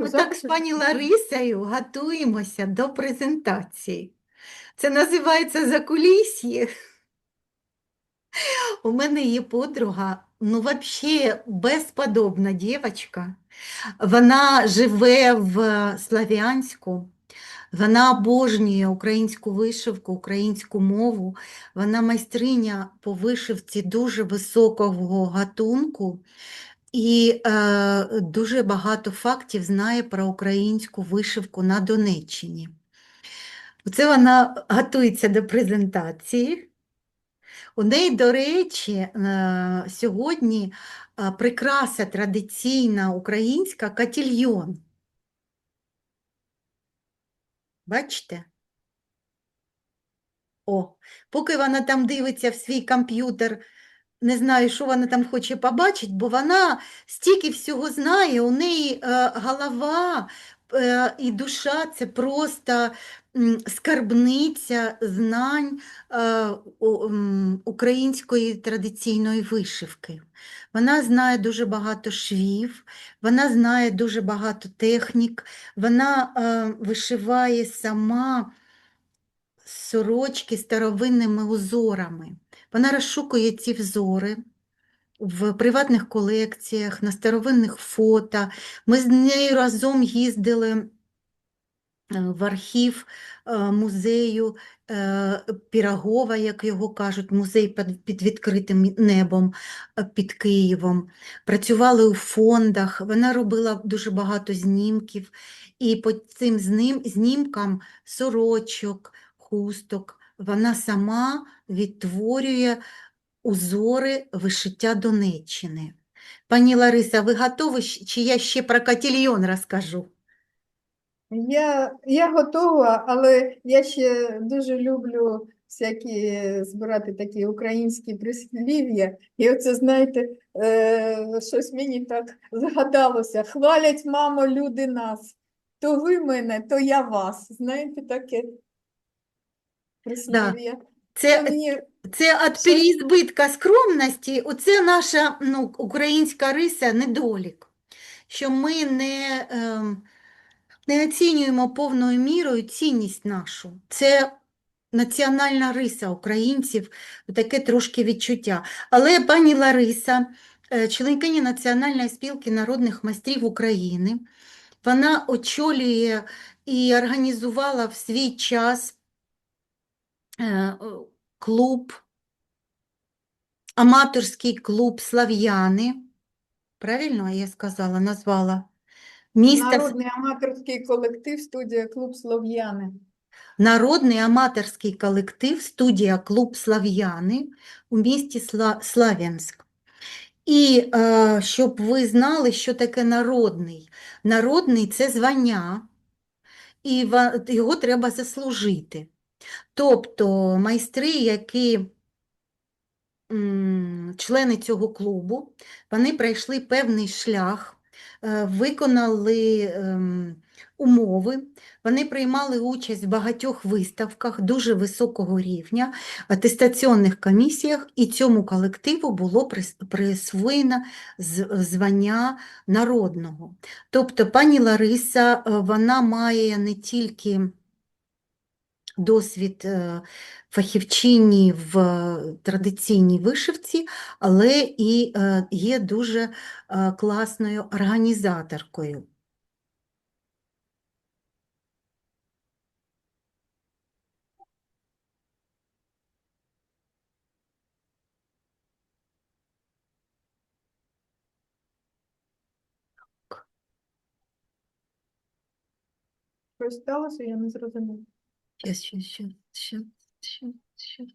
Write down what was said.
ми так з пані Ларисою готуємося до презентації. Це називається закулісье. У мене є подруга, ну, взагалі безподобна дівчинка. Вона живе в Слов'янську, вона обожнює українську вишивку, українську мову. Вона майстриня по вишивці дуже високого гатунку і е, дуже багато фактів знає про українську вишивку на Донеччині. Оце вона готується до презентації. У неї, до речі, е, сьогодні е, прикраса традиційна українська котельйон. Бачите? О, поки вона там дивиться в свій комп'ютер, не знаю, що вона там хоче побачити, бо вона стільки всього знає, у неї е, голова е, і душа це просто скарбниця знань е, української традиційної вишивки. Вона знає дуже багато швів, вона знає дуже багато технік, вона вишиває сама сорочки старовинними узорами. Вона розшукує ці взори в приватних колекціях, на старовинних фото. Ми з нею разом їздили е, в архів е, музею е, Пірогова, як його кажуть, музей під, відкритим небом під Києвом. Працювали у фондах, вона робила дуже багато знімків, і по цим знім, знімкам сорочок, хусток, вона сама відтворює узори вишиття Донеччини. Пані Лариса, ви готові, чи я ще про котельйон розкажу? Я, я готова, але я ще дуже люблю всякі збирати такі українські прислів'я. І оце, знаєте, е, щось мені так згадалося. Хвалять, мамо, люди нас. То ви мене, то я вас. Знаєте, таке прислів'я. Це, мені це від переізбитка скромності, оце наша ну, українська риса, недолік, що ми не, ем, не оцінюємо повною мірою цінність нашу. Це національна риса українців, таке трошки відчуття. Але пані Лариса, е, членкиня Національної спілки народних майстрів України, вона очолює і організувала в свій час клуб, аматорський клуб Слав'яни. Правильно я сказала, назвала? Міста народний аматорський колектив, студія Клуб Слов'яни. Народний аматорський колектив студія Клуб Слав'яни у місті Сла- Слав'янськ. І е, щоб ви знали, що таке народний. Народний це звання, і його треба заслужити. Тобто майстри, які члени цього клубу, вони пройшли певний шлях, е, виконали ем, умови, вони приймали участь в багатьох виставках дуже високого рівня, атестаційних комісіях, і цьому колективу було присвоєно звання народного. Тобто пані Лариса, е, вона має не тільки досвід е, фахівчині в е, традиційній вишивці, але і е, є дуже класною організаторкою. Щось сталося, я не зрозуміла. 学学学学学学